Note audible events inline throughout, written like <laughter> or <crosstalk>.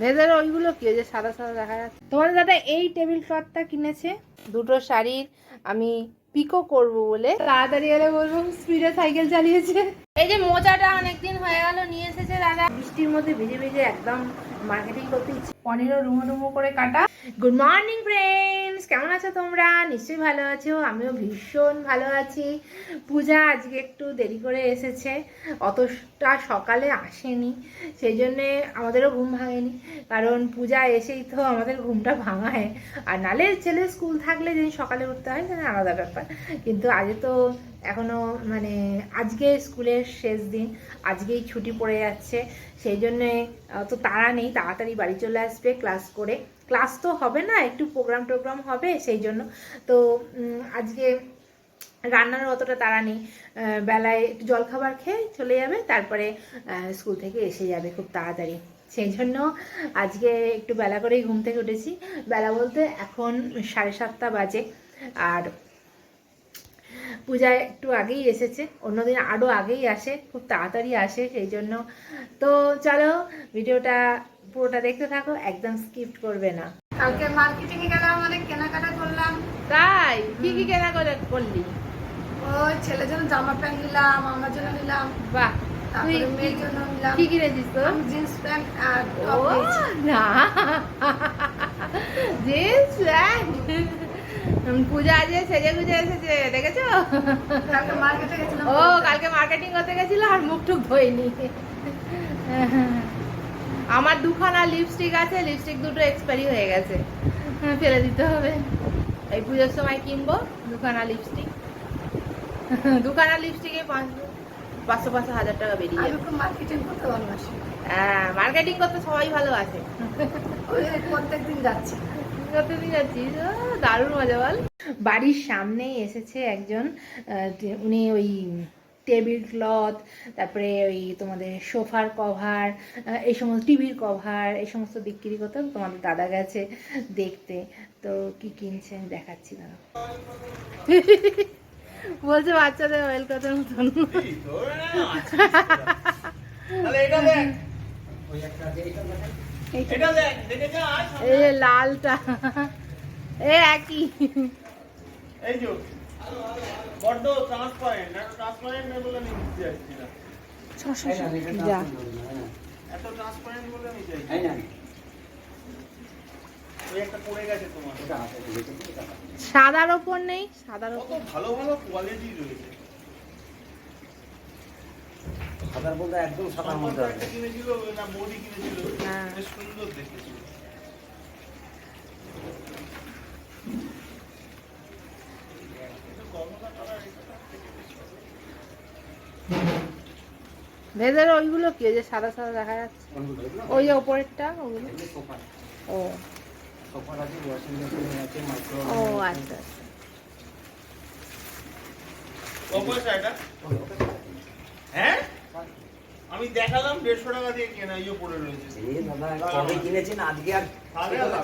ভেতরে ওইগুলো কি যে সাদা সাদা দেখা যাচ্ছে? তোমার দাদা এই টেবিল ক্লথটা কিনেছে? দুটো শাড়ির আমি পিকো করব বলে। তাড়াতাড়ি এলে বলব স্পিডে সাইকেল চালিয়েছে। এই যে মোজাটা অনেকদিন হয়ে গেল, নিয়ে এসেছে দাদা। বৃষ্টির মধ্যে ভিজে ভিজে একদম মার্কেটিং করতে ইচ্ছে পনেরো রুমো রুমো করে কাটা। গুড মর্নিং ফ্রেন্ডস কেমন আছো তোমরা? নিশ্চয়ই ভালো আছো আমিও ভীষণ ভালো আছি। পূজা আজকে একটু দেরি করে এসেছে অতটা সকালে আসেনি সেই জন্যে আমাদেরও ঘুম ভাঙেনি। কারণ পূজা এসেই তো আমাদের ঘুমটা ভাঙায়। আর নালে ছেলে স্কুল থাকলে যেদিন সকালে উঠতে হয় সেটা আলাদা ব্যাপার। কিন্তু আজকে তো এখনও মানে আজকে স্কুলের শেষ দিন আজকেই ছুটি পড়ে যাচ্ছে। সেই জন্যে তো তাড়া নেই, তাড়াতাড়ি বাড়ি চলে আসবে ক্লাস করে। ক্লাস তো হবে না, একটু প্রোগ্রাম টোগ্রাম হবে সেই জন্য। তো আজকে রান্নার অতটা তাড়া নেই। বেলায় একটু জলখাবার খেয়ে চলে যাবে, তারপরে স্কুল থেকে এসে যাবে খুব তাড়াতাড়ি। সেই জন্য আজকে একটু বেলা করেই ঘুম থেকে উঠেছি। বেলা বলতে এখন সাড়ে সাতটা বাজে। আর পূজা একটু আগেই এসেছে, অন্যদিন আরও আগেই আসে, খুব তাড়াতাড়ি আসে, সেই জন্য তো চলো ভিডিওটা পুরোটা দেখতে থাকো একদম স্কিপ করবে না। কালকে মার্কেটিং এ গেলাম অনেক কেনাকাটা করলাম। তাই? কি কি কেনা করে করলি? ওই ছেলের জন্য জামা প্যান্ট নিলাম আমার জন্য নিলাম বাহ কি কিনেছিস তো জিন্স প্যান্ট আর ও টপ না। জিন্স প্যান্ট পূজা আজকে সেজে গুজে এসেছে দেখেছ? ও কালকে মার্কেটিং করতে গেছিল আর মুখ টুক ধোয়নি। <laughs> আমার দুখানা লিপস্টিক আছে লিপস্টিক দুটো এক্সপায়ারি হয়ে গেছে। হ্যাঁ, ফেলে দিতে হবে। এই পুজোর সময় কিনবো দুখানা লিপস্টিক <laughs> দুখানা লিপস্টিকে পাঁচশো পাঁচশো হাজার টাকা বেরিয়ে যাবে। মার্কেটিং করতে ভালোবাসি হ্যাঁ মার্কেটিং করতে সবাই ভালো <laughs> প্রত্যেকদিন যাচ্ছি। যাচ্ছিস ও, দারুণ মজা বল। বাড়ির সামনেই এসেছে একজন উনি ওই টেবিল ক্লথ তারপরে ওই তোমাদের সোফার কভার এই সমস্ত টিভির কভার এই সমস্ত বিক্রি করতে তোমাদের দাদা গেছে দেখতে। তো কি কিনছে আমি দেখাচ্ছি দাদা বলছে বাচ্চাদের অয়েল কথার মতন। লালটা। এ একই। এই যে। বড্ড ট্রান্সপারেন্ট এত ট্রান্সপারেন্ট নেই বলে না। এত ট্রান্সপারেন্ট বলে সাদার ওপর নেই সাদার ওপর। ভালো ভালো কোয়ালিটি রয়েছে। সাদার বলতে একদম সাদার মধ্যে একটা কিনেছিল না মোদি কিনেছিল হ্যাঁ। বেশ সুন্দর দেখেছিল ভেতরে ওইগুলো কি যে সাদা সাদা দেখা যাচ্ছে? ওই যে ওপরেরটা ওগুলো? ও। ও আচ্ছা আচ্ছা। হ্যাঁ? আমি দেখালাম দেড়শো টাকা দিয়ে কেনা ইয়ে পড়ে রয়েছে। কবে কিনেছেন? আজকে আর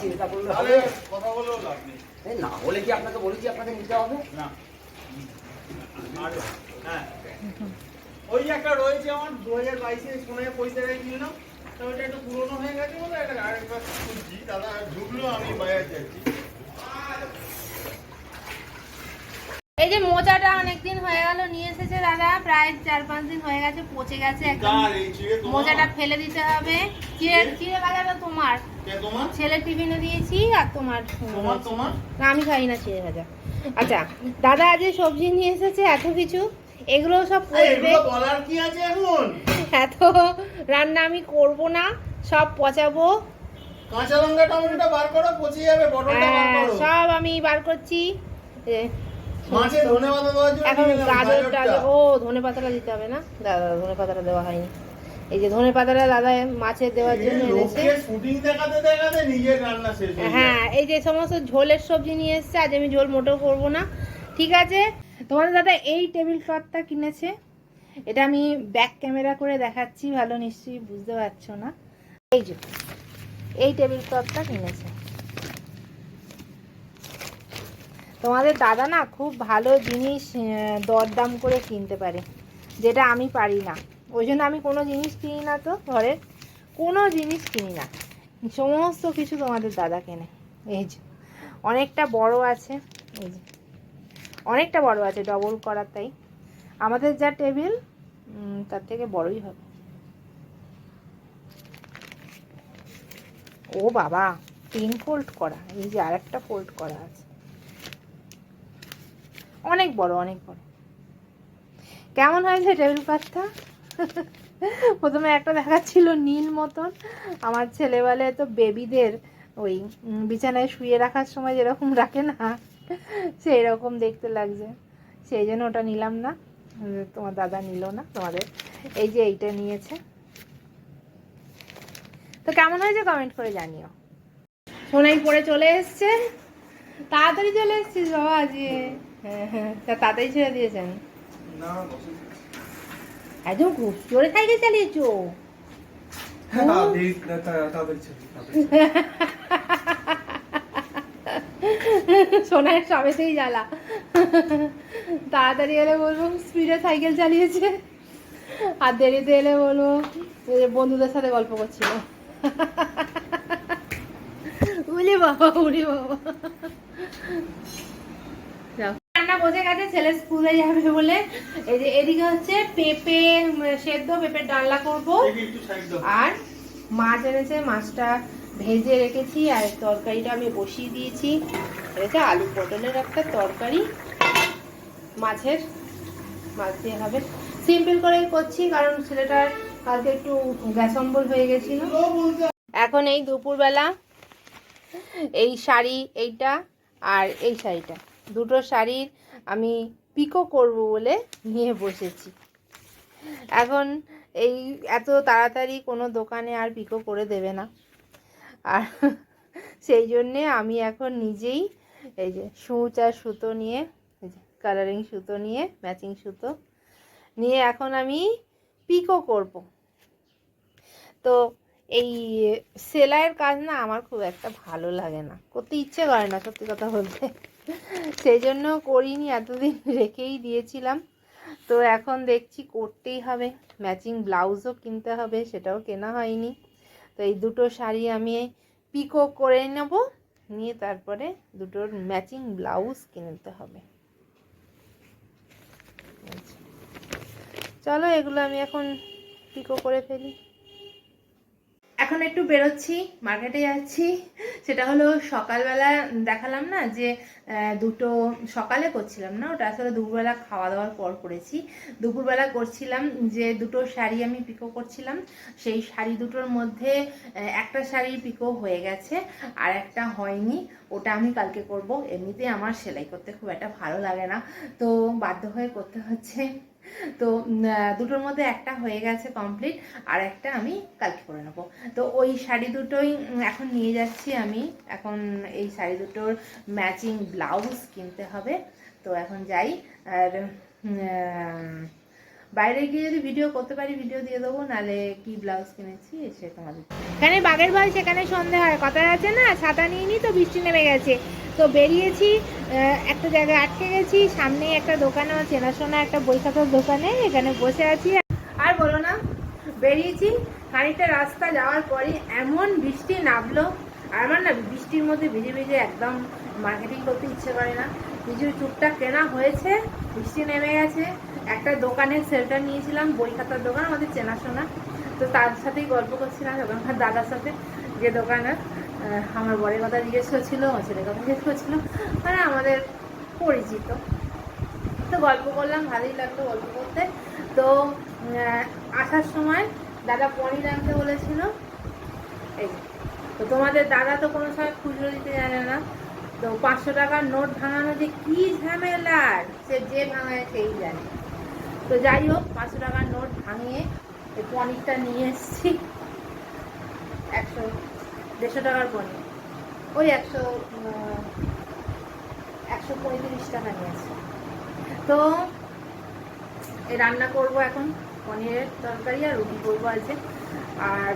চিন্তা করলে হবে কথা বলেও লাভ নেই। না হলে কি আপনাকে বলেছি আপনাকে নিতে হবে? না। হ্যাঁ। ওই একটা রয়েছে আমার দু হাজার বাইশে সোনায় পয়সা রেখেছিলাম তো ওটা একটু পুরোনো হয়ে গেছে বলে একটা আরেকবার খুঁজছি দাদা ঢুকলো আমি বাজার যাচ্ছি। এই যে মোজাটা অনেকদিন হয়ে গেল নিয়ে এসেছে দাদা প্রায় চার পাঁচ দিন হয়ে গেছে পচে গেছে একদম। তোমার। মোজাটা ফেলে দিতে হবে। চিড়ে চিড়ে ভাজাটা তোমার। কে তোমার? ছেলে টিফিনে দিয়েছি আর তোমার তোমার তোমার? না আমি খাই না চিড়ে ভাজা। আচ্ছা দাদা আজ সবজি নিয়ে এসেছে এত কিছু? এগুলো সব পচবে বলার কি আছে এখন? এত রান্না আমি করব না সব পচাবো। কাঁচা লঙ্কা টমেটোটা বার করো পচে যাবে পটলটা বার হ্যাঁ, করো। সব আমি বার করছি। এ, মাছে ধনে পাতা দেওয়ার জন্য এখন গাজর। টাজর ও ধনে পাতাটা দিতে হবে না? দাদা ধনে পাতাটা দেওয়া হয়নি। এই যে ধনে পাতাটা দাদা মাছে দেওয়ার জন্য এনেছে। হয়ে। হ্যাঁ এই যে সমস্ত ঝোলের সবজি নিয়ে এসছে আজ আমি ঝোল মোটেও করব না। ঠিক আছে? তোমাদের দাদা এই টেবিল ক্লথটা কিনেছে? এটা আমি ব্যাক ক্যামেরা করে দেখাচ্ছি, ভালো নিশ্চয়ই বুঝতে পারছ না। এই যে, এই টেবিল ক্লথটা কিনেছে। তোমাদের দাদা না খুব ভালো জিনিস দরদাম করে কিনতে পারে, যেটা আমি পারি না। ওই জন্য আমি কোনো জিনিস কিনি না তো ঘরের, কোনো জিনিস কিনি না। সমস্ত কিছু তোমাদের দাদা কেনে। এই যে, অনেকটা বড় আছে। এই যে অনেকটা বড় আছে ডবল করার তাই। আমাদের যা টেবিল তার থেকে বড়ই হবে। ও বাবা তিন ফোল্ড করা, এই যে আর একটা ফোল্ড করা আছে। অনেক বড় অনেক বড়। কেমন হয়েছে টেবিল ক্লথটা <laughs> প্রথমে একটা দেখাচ্ছিল নীল মতন। আমার ছেলেবেলে তো বেবিদের ওই বিছানায় শুয়ে রাখার সময় যেরকম রাখে না সেই রকম দেখতে লাগছে। সেই জন্য ওটা নিলাম না। তোমার দাদা নিল না তোমাদের। এই যে এইটা নিয়েছে। তো কেমন হয়েছে কমেন্ট করে জানিও। সোনাই পরে চলে এসছে। তাড়াতাড়ি চলে এসছিস বাবা আজকে হ্যাঁ হ্যাঁ তা তাড়াতাড়ি ছেড়ে দিয়েছেন। একদম খুব জোরে সাইকেল চালিয়েছো। হ্যাঁ তাড়াতাড়ি <laughs> সোনার সবেতেই জ্বালা। তাড়াতাড়ি এলে বলব স্পিডে সাইকেল চালিয়েছে। আর দেরিতে এলে বলব যে বন্ধুদের সাথে গল্প করছিল। উলি বাবা উলি বাবা। রান্না বসে গেছে ছেলে স্কুলে যাবে বলে। এই যে এদিকে হচ্ছে পেঁপে সেদ্ধ পেঁপের ডালনা করব। আর মাছ এনেছে মাছটা ভেজে রেখেছি আর তরকারিটা আমি বসিয়ে দিয়েছি। এটা আলু পটলের একটা তরকারি, মাছের, মাছ দিয়ে হবে। সিম্পল করেই করছি কারণ ছেলেটার কালকে একটু গ্যাস অম্বল হয়ে গেছিল। এখন এই দুপুরবেলা এই শাড়ি এইটা আর এই শাড়িটা। দুটো শাড়ির আমি পিকো করব বলে নিয়ে বসেছি। এখন এই এত তাড়াতাড়ি কোনো দোকানে আর পিকো করে দেবে না। আর সেই জন্যে আমি এখন নিজেই এই যে সূচ আর সুতো নিয়ে কালারিং সুতো নিয়ে ম্যাচিং সুতো নিয়ে এখন আমি পিকো করব। তো এই সেলাইয়ের কাজ না আমার খুব একটা ভালো লাগে না। করতে ইচ্ছে করে না সত্যি কথা বলতে। সেই জন্য করিনি, এতদিন রেখেই দিয়েছিলাম। তো এখন দেখছি করতেই হবে। ম্যাচিং ব্লাউজও কিনতে হবে, সেটাও কেনা হয়নি। তো এই দুটো শাড়ি আমি পিকো করে নেব। নিয়ে তারপরে দুটোর ম্যাচিং ব্লাউজ কিনতে হবে। চলো এগুলো আমি এখন পিকো করে ফেলি। এখন একটু বেরোচ্ছি মার্কেটে যাচ্ছি। সেটা হলো সকালবেলা দেখালাম না যে দুটো সকালে করছিলাম না, ওটা আসলে দুপুরবেলা খাওয়া দাওয়ার পর করেছি। দুপুরবেলা করছিলাম যে, দুটো শাড়ি আমি পিকো করছিলাম। সেই শাড়ি দুটোর মধ্যে একটা শাড়ি পিকো হয়ে গেছে, আর একটা হয়নি। ওটা আমি কালকে করব। এমনিতে আমার সেলাই করতে খুব একটা ভালো লাগে না। তো বাধ্য হয়ে করতে হচ্ছে তো দুটোর মধ্যে একটা হয়ে গেছে কমপ্লিট আর একটা আমি কালকে করে নেব। তো ওই শাড়ি দুটোই এখন নিয়ে যাচ্ছি আমি। এখন এই শাড়ি দুটোর ম্যাচিং ব্লাউজ কিনতে হবে। তো এখন যাই, আর বাইরে গিয়ে যদি ভিডিও করতে পারি ভিডিও দিয়ে দেবো, নালে কি ব্লাউজ কিনেছি, সে তোমাদের এখানে বাগের বাল, সেখানে সন্ধে হয়। কথা আছে না? ছাতা নিয়ে নি তো, বৃষ্টি নেমে গেছে। তো বেরিয়েছি একটা জায়গায় আটকে গেছি, সামনে একটা দোকানে আমার চেনাশোনা একটা বই খাতার দোকানে, এখানে বসে আছি। আর বলো না, বেরিয়েছি, খানিকটা রাস্তা যাওয়ার পরে এমন বৃষ্টি নামলো, আর আমার না বৃষ্টির মধ্যে ভিজে ভিজে একদম মার্কেটিং করতে ইচ্ছে করে না। কিছু টুকটাক কেনা হয়েছে, বৃষ্টি নেমে গেছে। একটা দোকানের সেলটা নিয়েছিলাম বই খাতার দোকান আমাদের চেনাশোনা। তো তার সাথেই গল্প করছিলাম ওখানকার দাদার সাথে যে দোকানের আহ, আমার বরের কথা জিজ্ঞেস করছিল আমার ছেলের কথা জিজ্ঞেস করছিল মানে আমাদের পরিচিত। তো গল্প করলাম ভালোই লাগল গল্প করতে। তো আসার সময় দাদা পনির আনতে বলেছিল। এই তো তোমাদের দাদা তো কোনো সময় খুচরো দিতে জানে না। তো পাঁচশো টাকার নোট ভাঙানো যে কি ঝামেলার সে যে ভাঙায় সেই জানে। তো যাই হোক, পাঁচশো টাকার নোট ভাঙিয়ে এই পনিরটা নিয়ে এসেছি। একশো, দেড়শো টাকার পনির। ওই একশো একশো পঁয়ত্রিশ টাকা নিয়েছে। তো এই রান্না করব এখন, পনিরের তরকারি আর রুটি করব আছে আর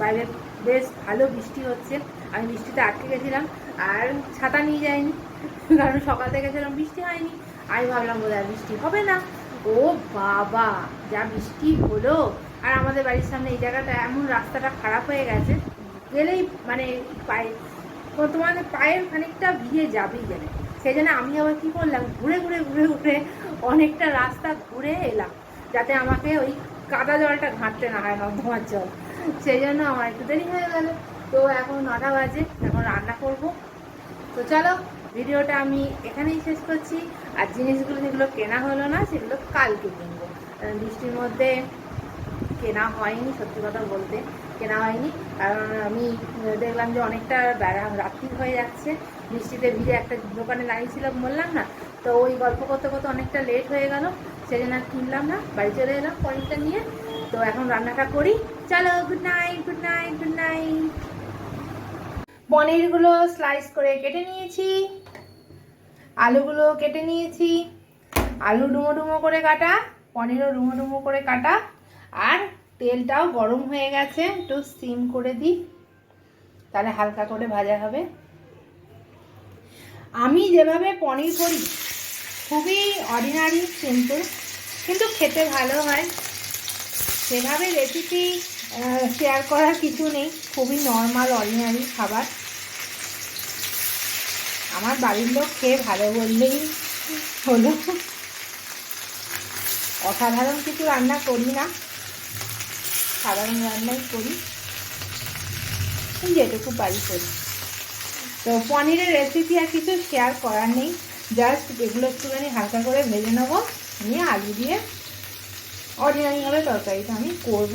বাইরে বেশ ভালো বৃষ্টি হচ্ছে। আমি বৃষ্টিতে আটকে গেছিলাম, আর ছাতা নিয়ে যাইনি, কারণ সকাল থেকে সেরকম বৃষ্টি হয়নি। আমি ভাবলাম বোধ বৃষ্টি হবে না। ও বাবা, যা বৃষ্টি হলো। আর আমাদের বাড়ির সামনে এই জায়গাটা এমন রাস্তাটা খারাপ হয়ে গেছে, গেলেই মানে পায়ে তোমার পায়ের খানিকটা ভিজে যাবেই গেলে। সেই জন্য আমি আবার কি করলাম, ঘুরে ঘুরে ঘুরে ঘুরে অনেকটা রাস্তা ঘুরে এলাম, যাতে আমাকে ওই কাদা জলটা ঘাঁটতে না হয় নর্দমার জল। সেই জন্য আমার একটু দেরি হয়ে গেল। তো এখন নটা বাজে, এখন রান্না করব। তো চলো। ভিডিওটা আমি এখানেই শেষ করছি। আর জিনিসগুলো যেগুলো কেনা হলো না, সেগুলো কালকে কিনবো। বৃষ্টির মধ্যে কেনা হয়নি, সত্যি কথা বলতে কেনা হয়নি। কারণ আমি দেখলাম যে অনেকটা বেড়া রাত্রি হয়ে যাচ্ছে। বৃষ্টিতে ভিজে একটা দোকানে দাঁড়িয়েছিলাম বললাম না? তো ওই গল্প করতে করতে অনেকটা লেট হয়ে গেল। সেই জন্য আর কিনলাম না, বাড়ি চলে এলাম পনিরটা নিয়ে। তো এখন রান্নাটা করি। চলো good night good night good night পনিরগুলো স্লাইস করে কেটে নিয়েছি। আলুগুলো কেটে নিয়েছি। আলু ডুমো ডুমো করে কাটা, পনিরও ডুমো ডুমো করে কাটা, আর তেলটাও গরম হয়ে গেছে, একটু সিম করে দিই, তাহলে হালকা করে ভাজা হবে। আমি যেভাবে পনির করি, খুবই অর্ডিনারি সিম্পল কিন্তু খেতে ভালো হয়। সেভাবে রেসিপি শেয়ার করার কিছু নেই, খুবই নর্মাল অর্ডিনারি খাবার। আমার বাড়ির লোক খেয়ে ভালো বললেই হলো? অসাধারণ কিছু রান্না করি না। সাধারণ রান্নাই করি। যেটুকু পারি করি। তো পনিরের রেসিপি আর কিছু শেয়ার করার নেই। জাস্ট এগুলো একটুখানি হালকা করে ভেজে নেব। নিয়ে আলু দিয়ে অর্ডিনারিভাবে তরকারিটা আমি করব।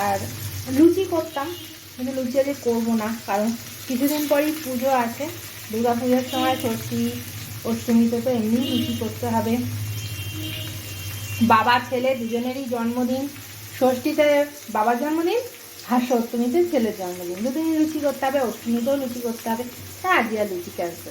আর লুচি করতাম, কিন্তু লুচি আজকে করব না, কারণ কিছুদিন পরই পুজো আছে। দুর্গা পুজোর সময় ষষ্ঠী অষ্টমীতে তো এমনি লুচি করতে হবে। বাবা ছেলে দুজনেরই জন্মদিন। ষষ্ঠীতে বাবার জন্মদিন আর সপ্তমীতে ছেলের জন্মদিন। দুদিনই লুচি করতে হবে, অষ্টমীতেও লুচি করতে হবে। হ্যাঁ আজকে আর লুচি ক্যান্সেল